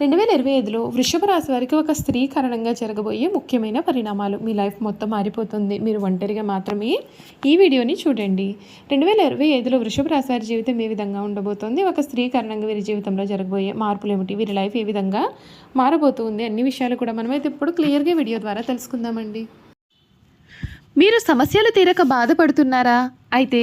రెండు వేల ఇరవై ఐదులో వృషభ రాశి వారికి ఒక స్త్రీ కారణంగా జరగబోయే ముఖ్యమైన పరిణామాలు. మీ లైఫ్ మొత్తం మారిపోతుంది. మీరు ఒంటరిగా మాత్రమే ఈ వీడియోని చూడండి. రెండు వేల ఇరవై ఐదులో వృషభ రాశి వారి జీవితం ఏ విధంగా ఉండబోతోంది? ఒక స్త్రీ కారణంగా వీరి జీవితంలో జరగబోయే మార్పులు ఏమిటి? వీరి లైఫ్ ఏ విధంగా మారబోతుంది? అన్ని విషయాలు కూడా మనమైతే ఇప్పుడు క్లియర్గా వీడియో ద్వారా తెలుసుకుందామండి. మీరు సమస్యలు తీరక బాధపడుతున్నారా? అయితే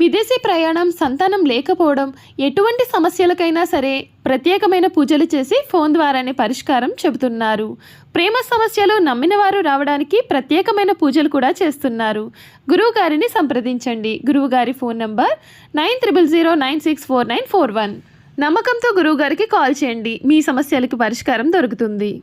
విదేశీ ప్రయాణం సంతానం లేకపోవడం ఎటువంటి సమస్యలకైనా సరే ప్రత్యేకమైన పూజలు చేసి ఫోన్ ద్వారానే పరిష్కారం చెబుతున్నారు. ప్రేమ సమస్యలు నమ్మిన వారు రావడానికి ప్రత్యేకమైన పూజలు కూడా చేస్తున్నారు. గురువు గారిని సంప్రదించండి. గురువు గారి phone number nine triple zero nine six four nine four one. నమ్మకంతో గురువుగారికి కాల్ చేయండి. మీ సమస్యలకు పరిష్కారం దొరుకుతుంది.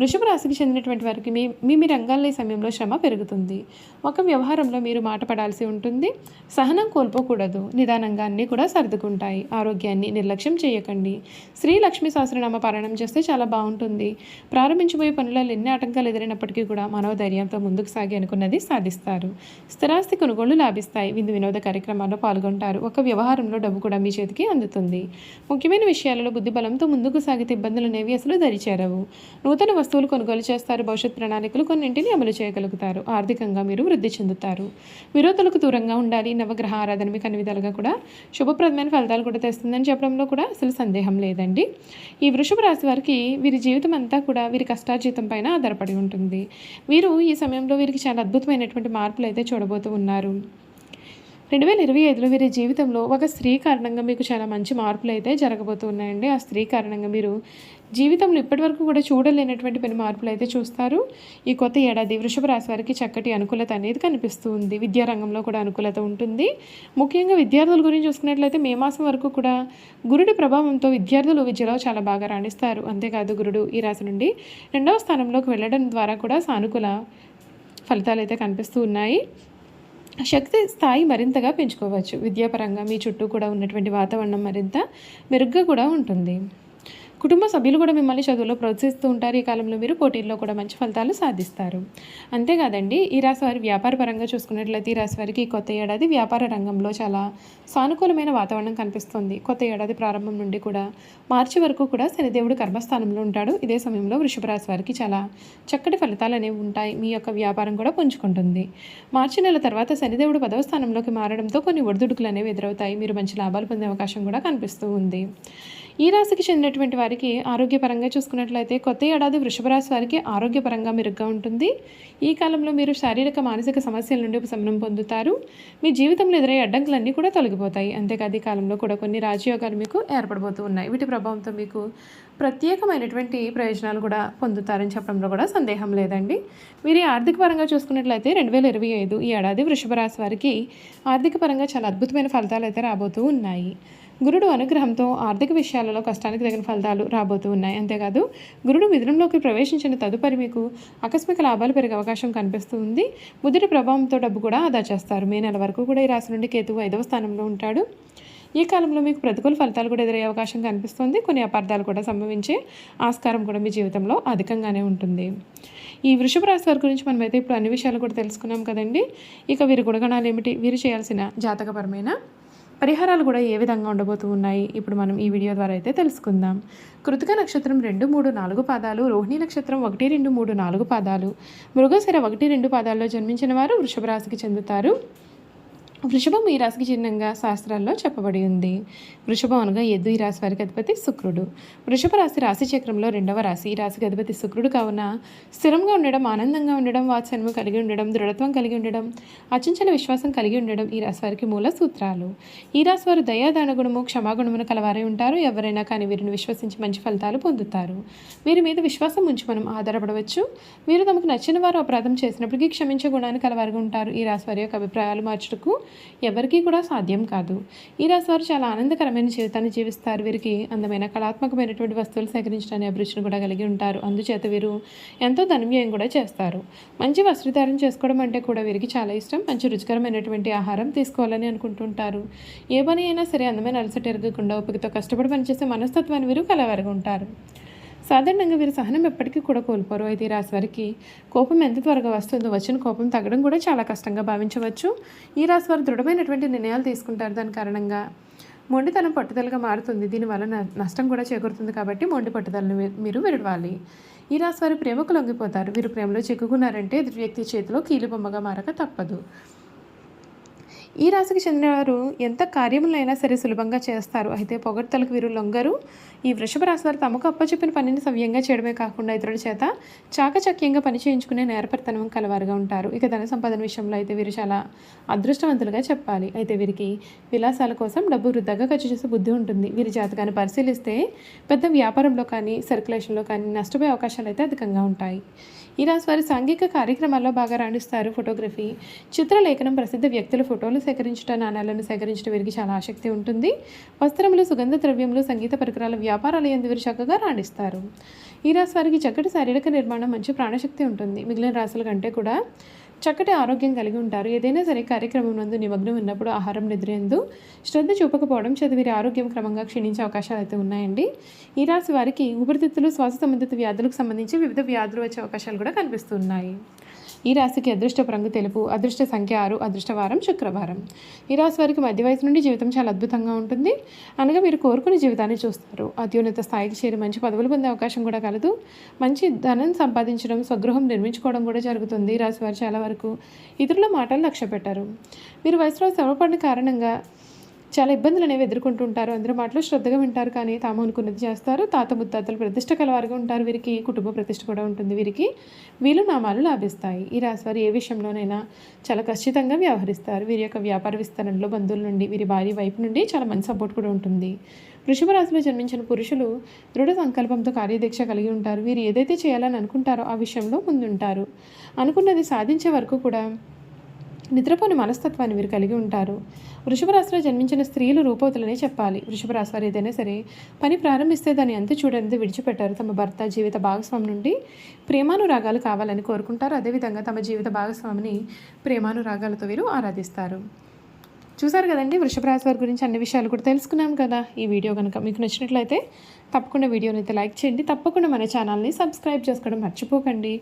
వృషభ రాశికి చెందినటువంటి వారికి మీ మీ మీ రంగాల్లో ఈ సమయంలో శ్రమ పెరుగుతుంది. ఒక వ్యవహారంలో మీరు మాట పడాల్సి ఉంటుంది. సహనం కోల్పోకూడదు. నిదానంగా అన్నీ కూడా సర్దుకుంటాయి. ఆరోగ్యాన్ని నిర్లక్ష్యం చేయకండి. శ్రీ లక్ష్మీ సహస్రనామ పారాయణం చేస్తే చాలా బాగుంటుంది. ప్రారంభించబోయే పనులలో ఎన్ని ఆటంకాలు ఎదురైనప్పటికీ కూడా మనోధైర్యంతో ముందుకు సాగి అనుకున్నది సాధిస్తారు. స్థిరాస్తి కొనుగోళ్ళు లాభిస్తాయి. విందు వినోద కార్యక్రమాల్లో పాల్గొంటారు. ఒక వ్యవహారంలో డబ్బు కూడా మీ చేతికి అందుతుంది. ముఖ్యమైన విషయాలలో బుద్ధి బలంతో ముందుకు సాగితే ఇబ్బందులు అనేవి అసలు దరిచేరవు. నూతన వస్తువులు కొనుగోలు చేస్తారు భవిష్యత్ ప్రణాళికలు కొన్నింటిని అమలు చేయగలుగుతారు ఆర్థికంగా మీరు వృద్ధి చెందుతారు. విరోధులకు దూరంగా ఉండాలి నవగ్రహ ఆరాధన మీకు అన్ని విధాలుగా కూడా శుభప్రదమైన ఫలితాలు కూడా తెస్తుందని చెప్పడంలో కూడా అసలు సందేహం లేదండి. ఈ వృషభ రాశి వారికి వీరి జీవితం అంతా కూడా వీరి కష్టార్జితం పైన ఆధారపడి ఉంటుంది. వీరు ఈ సమయంలో వీరికి చాలా అద్భుతమైనటువంటి మార్పులు అయితే చూడబోతూ ఉన్నారు. రెండు వేల ఇరవై ఐదులో వీరి జీవితంలో ఒక స్త్రీ కారణంగా మీకు చాలా మంచి మార్పులు అయితే జరగబోతున్నాయండి. ఆ స్త్రీ కారణంగా మీరు జీవితంలో ఇప్పటివరకు కూడా చూడలేనటువంటి పని మార్పులు అయితే చూస్తారు. ఈ కొత్త ఏడాది వృషభ రాశి వారికి చక్కటి అనుకూలత అనేది కనిపిస్తూ ఉంది విద్యారంగంలో కూడా అనుకూలత ఉంటుంది. ముఖ్యంగా విద్యార్థుల గురించి చూసుకున్నట్లయితే మే మాసం వరకు కూడా గురుడి ప్రభావంతో విద్యార్థులు విద్యలో చాలా బాగా రాణిస్తారు. అంతేకాదు గురుడు ఈ రాశి నుండి రెండవ స్థానంలోకి వెళ్ళడం ద్వారా కూడా సానుకూల ఫలితాలు అయితే కనిపిస్తూ ఉన్నాయి. శక్తి స్థాయి మరింతగా పెంచుకోవచ్చు. విద్యాపరంగా మీ చుట్టూ కూడా ఉన్నటువంటి వాతావరణం మరింత మెరుగ్గా కూడా ఉంటుంది. కుటుంబ సభ్యులు కూడా మిమ్మల్ని చదువులో ప్రోత్సహిస్తూ ఉంటారు. ఈ కాలంలో మీరు పోటీల్లో కూడా మంచి ఫలితాలు సాధిస్తారు. అంతేకాదండి ఈ రాశి వారి వ్యాపార పరంగా చూసుకున్నట్లయితే ఈ రాశి వారికి ఈ కొత్త ఏడాది వ్యాపార రంగంలో చాలా సానుకూలమైన వాతావరణం కనిపిస్తుంది. కొత్త ఏడాది ప్రారంభం నుండి కూడా మార్చి వరకు కూడా శనిదేవుడు కర్మస్థానంలో ఉంటాడు. ఇదే సమయంలో వృషభ రాశి వారికి చాలా చక్కటి ఫలితాలు అనేవి ఉంటాయి. మీ యొక్క వ్యాపారం కూడా పుంజుకుంటుంది. మార్చి నెల తర్వాత శనిదేవుడు పదవ స్థానంలోకి మారడంతో కొన్ని ఒడిదుడుకులు అనేవి ఎదురవుతాయి. మీరు మంచి లాభాలు పొందే అవకాశం కూడా కనిపిస్తూ ఉంది. ఈ రాశికి చెందినటువంటి వారికి ఆరోగ్యపరంగా చూసుకున్నట్లయితే కొత్త ఏడాది వృషభ రాశి వారికి ఆరోగ్యపరంగా మెరుగ్గా ఉంటుంది. ఈ కాలంలో మీరు శారీరక మానసిక సమస్యల నుండి ఉపశమనం పొందుతారు. మీ జీవితంలో ఎదురయ్యే అడ్డంకులన్నీ కూడా తొలగిపోతాయి. అంతేకాదు ఈ కాలంలో కూడా కొన్ని రాజయోగాలు మీకు ఏర్పడబోతూ ఉన్నాయి. వీటి ప్రభావంతో మీకు ప్రత్యేకమైనటువంటి ప్రయోజనాలు కూడా పొందుతారని చెప్పడంలో కూడా సందేహం లేదండి. మీరు ఆర్థిక పరంగా చూసుకున్నట్లయితే రెండు వేల ఇరవై ఐదు ఈ ఏడాది వృషభ రాశి వారికి ఆర్థిక పరంగా చాలా అద్భుతమైన ఫలితాలు అయితే రాబోతూ ఉన్నాయి. గురుడు అనుగ్రహంతో ఆర్థిక విషయాలలో కష్టానికి తగిన ఫలితాలు రాబోతూ ఉన్నాయి. అంతేకాదు గురుడు మిథునంలోకి ప్రవేశించిన తదుపరి మీకు ఆకస్మిక లాభాలు పెరిగే అవకాశం కనిపిస్తూ ఉంది ప్రభావంతో డబ్బు కూడా ఆదా చేస్తారు. మే నెల వరకు కూడా ఈ రాశి నుండి కేతువు ఐదవ స్థానంలో ఉంటాడు. ఈ కాలంలో మీకు ప్రతికూల ఫలితాలు కూడా ఎదురయ్యే అవకాశం కనిపిస్తుంది. కొన్ని అపార్థాలు కూడా సంభవించే ఆస్కారం కూడా మీ జీవితంలో అధికంగానే ఉంటుంది. ఈ వృషభ రాశి వారి గురించి మనమైతే ఇప్పుడు అన్ని విషయాలు కూడా తెలుసుకున్నాం కదండి. ఇక వీరి గుణగణాలు ఏమిటి? వీరు చేయాల్సిన జాతకపరమైన పరిహారాలు కూడా ఏ విధంగా ఉండబోతూ ఉన్నాయి? ఇప్పుడు మనం ఈ వీడియో ద్వారా అయితే తెలుసుకుందాం. కృతిక నక్షత్రం రెండు మూడు నాలుగు పాదాలు రోహిణి నక్షత్రం ఒకటి రెండు మూడు నాలుగు పాదాలు. మృగశిర ఒకటి రెండు పాదాల్లో జన్మించిన వారు వృషభ రాశికి చెందుతారు. వృషభం ఈ రాశికి చిహ్నంగా శాస్త్రాల్లో చెప్పబడి ఉంది. వృషభం అనగా ఎద్దు ఈ రాశి వారికి అధిపతి శుక్రుడు. వృషభ రాశి రాశి చక్రంలో రెండవ రాశి ఈ రాశికి అధిపతి శుక్రుడు. కావున స్థిరంగా ఉండడం ఆనందంగా ఉండడం వాత్సల్యం కలిగి ఉండడం దృఢత్వం కలిగి ఉండడం అచంచల విశ్వాసం కలిగి ఉండడం ఈ రాశి వారికి మూల సూత్రాలు. ఈ రాశి వారు దయాదాన గుణము క్షమాగుణమును కలవారై ఉంటారు. ఎవరైనా కానీ వీరిని విశ్వసించి మంచి ఫలితాలు పొందుతారు. వీరి మీద విశ్వాసం ఉంచి మనం ఆధారపడవచ్చు. వీరు తమకు నచ్చిన వారు అపరాధం చేసినప్పటికీ క్షమించే గుణాన్ని కలవారుగా ఉంటారు. ఈ రాశి వారి యొక్క అభిప్రాయాలు మార్చుటకు ఎవరికీ కూడా సాధ్యం కాదు. ఈ రాశి వారు చాలా ఆనందకరమైన జీవితాన్ని జీవిస్తారు. వీరికి అందమైన కళాత్మకమైనటువంటి వస్తువులు సేకరించడానికి అభిరుచిని కూడా కలిగి ఉంటారు. అందుచేత వీరు ఎంతో ధనవ్యయం కూడా చేస్తారు. మంచి వస్త్రధారణ చేసుకోవడం అంటే కూడా వీరికి చాలా ఇష్టం. మంచి రుచికరమైనటువంటి ఆహారం తీసుకోవాలని అనుకుంటుంటారు ఏ పని అయినా సరే అందమైన అలసట ఎరగకుండా ఓపికతో కష్టపడి పనిచేసే మనస్తత్వాన్ని వీరు కలవరగా ఉంటారు. సాధారణంగా వీరి సహనం ఎప్పటికీ కూడా కోల్పోరు. అయితే ఈ రాశి వారికి కోపం ఎంత త్వరగా వస్తుందో వచ్చిన కోపం తగ్గడం కూడా చాలా కష్టంగా భావించవచ్చు. ఈ రాశి వారు దృఢమైనటువంటి నిర్ణయాలు తీసుకుంటారు. దాని కారణంగా మొండితనం పట్టుదలగా మారుతుంది. దీనివల్ల న- నష్టం కూడా చేకూరుతుంది కాబట్టి మొండి పట్టుదలను మీరు విడవాలి. ఈ రాశి వారు ప్రేమకు లొంగిపోతారు. వీరు ప్రేమలో చిక్కుకున్నారంటే ఎదుటి వ్యక్తి చేతిలో కీలుబొమ్మగా మారక తప్పదు. ఈ రాశికి చెందినవారు ఎంత కార్యములైనా సరే సులభంగా చేస్తారు. అయితే పొగడ్తలకు వీరు లొంగరు. ఈ వృషభ రాశి వారు తమకు అప్పచెప్పిన పనిని సవ్యంగా చేయడమే కాకుండా ఇతరుల చేత చాకచక్యంగా పని చేయించుకునే నేర్పరితనం కలవారుగా ఉంటారు. ఇక ధన సంపాదన విషయంలో అయితే వీరు చాలా అదృష్టవంతులుగా చెప్పాలి. అయితే వీరికి విలాసాల కోసం డబ్బు వృద్ధాగా ఖర్చు చేసే బుద్ధి ఉంటుంది. వీరి జాతకాన్ని పరిశీలిస్తే పెద్ద వ్యాపారంలో కానీ సర్క్యులేషన్లో కానీ నష్టపోయే అవకాశాలు అయితే అధికంగా ఉంటాయి. ఈ రాశి వారి సాంఘిక కార్యక్రమాల్లో బాగా రాణిస్తారు. ఫోటోగ్రఫీ చిత్రలేఖనం ప్రసిద్ధ వ్యక్తుల ఫోటోలు సేకరించడం నాణాలను సేకరించడం వీరికి చాలా ఆసక్తి ఉంటుంది. వస్త్రములు సుగంధ ద్రవ్యములు సంగీత పరికరాల వ్యాపారాలు ఎందు వీరు చక్కగా రాణిస్తారు. ఈ రాశి వారికి చక్కటి శారీరక నిర్మాణం మంచి ప్రాణశక్తి ఉంటుంది. మిగిలిన రాశుల కంటే కూడా చక్కటి ఆరోగ్యం కలిగి ఉంటారు. ఏదైనా సరే కార్యక్రమం నందు నిమగ్నం ఉన్నప్పుడు ఆహారం నిద్రేందు శ్రద్ధ చూపకపోవడం చేత వీరి ఆరోగ్యం క్రమంగా క్షీణించే అవకాశాలు అయితే ఉన్నాయండి. ఈ రాశి వారికి ఊపిరితిత్తులు శ్వాస సంబంధిత వ్యాధులకు సంబంధించి వివిధ వ్యాధులు వచ్చే అవకాశాలు కూడా కనిపిస్తున్నాయి. ఈ రాశికి అదృష్టపు రంగు తెలుపు అదృష్ట సంఖ్య ఆరు అదృష్టవారం శుక్రవారం. ఈ రాశి వారికి మధ్య వయసు నుండి జీవితం చాలా అద్భుతంగా ఉంటుంది. అనగా మీరు కోరుకునే జీవితాన్ని చూస్తారు. అత్యున్నత స్థాయికి చేరి మంచి పదవులు పొందే అవకాశం కూడా కలదు. మంచి ధనం సంపాదించడం స్వగృహం నిర్మించుకోవడం కూడా జరుగుతుంది ఈ రాశి చాలా వరకు. ఇతరుల మాటలు లక్ష్య పెట్టారు మీరు వయసులో శ్రమపడిన కారణంగా చాలా ఇబ్బందులు అనేవి ఎదుర్కొంటుంటారు అందరి అందరూ మాటలు శ్రద్ధగా వింటారు కానీ తాము అనుకున్నది చేస్తారు. తాత ముత్తాతలు ప్రతిష్ట కలవారుగా ఉంటారు. వీరికి కుటుంబ ప్రతిష్ట కూడా ఉంటుంది. వీరికి వీళ్ళు నామాలు లాభిస్తాయి. ఈ రాశివారు ఏ విషయంలోనైనా చాలా ఖచ్చితంగా వ్యవహరిస్తారు. వీరి యొక్క వ్యాపార విస్తరణలో బంధువుల నుండి వీరి భార్య వైపు నుండి చాలా మంచి సపోర్ట్ కూడా ఉంటుంది. వృషభ రాశిలో జన్మించిన పురుషులు దృఢ సంకల్పంతో కార్యదీక్ష కలిగి ఉంటారు. వీరు ఏదైతే చేయాలని అనుకుంటారో ఆ విషయంలో ముందుంటారు. అనుకున్నది సాధించే వరకు కూడా నిద్రపోని మనస్తత్వాన్ని వీరు కలిగి ఉంటారు. వృషభరాశిలో జన్మించిన స్త్రీలు రూపవతులనే చెప్పాలి. వృషభరాశి వారు ఏదైనా సరే పని ప్రారంభిస్తే దాన్ని అంత చూడనిది విడిచిపెట్టారు. తమ భర్త జీవిత భాగస్వామి నుండి ప్రేమానురాగాలు కావాలని కోరుకుంటారు. అదేవిధంగా తమ జీవిత భాగస్వామిని ప్రేమానురాగాలతో వీరు ఆరాధిస్తారు. చూసారు కదండి వృషభ రాశి వారి గురించి అన్ని విషయాలు కూడా తెలుసుకున్నాం కదా. ఈ వీడియో కనుక మీకు నచ్చినట్లయితే తప్పకుండా వీడియోని అయితే లైక్ చేయండి. తప్పకుండా మన ఛానల్ని సబ్స్క్రైబ్ చేసుకోవడం మర్చిపోకండి.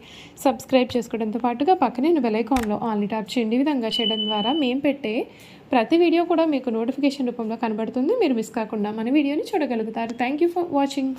సబ్స్క్రైబ్ చేసుకోవడంతో పాటుగా పక్కనే బెలైకాన్లో ఆల్ని ట్యాప్ చేయండి. విధంగా చేయడం ద్వారా మేము పెట్టే ప్రతి వీడియో కూడా మీకు నోటిఫికేషన్ రూపంలో కనబడుతుంది. మీరు మిస్ కాకుండా మన వీడియోని చూడగలుగుతారు. Thank you for watching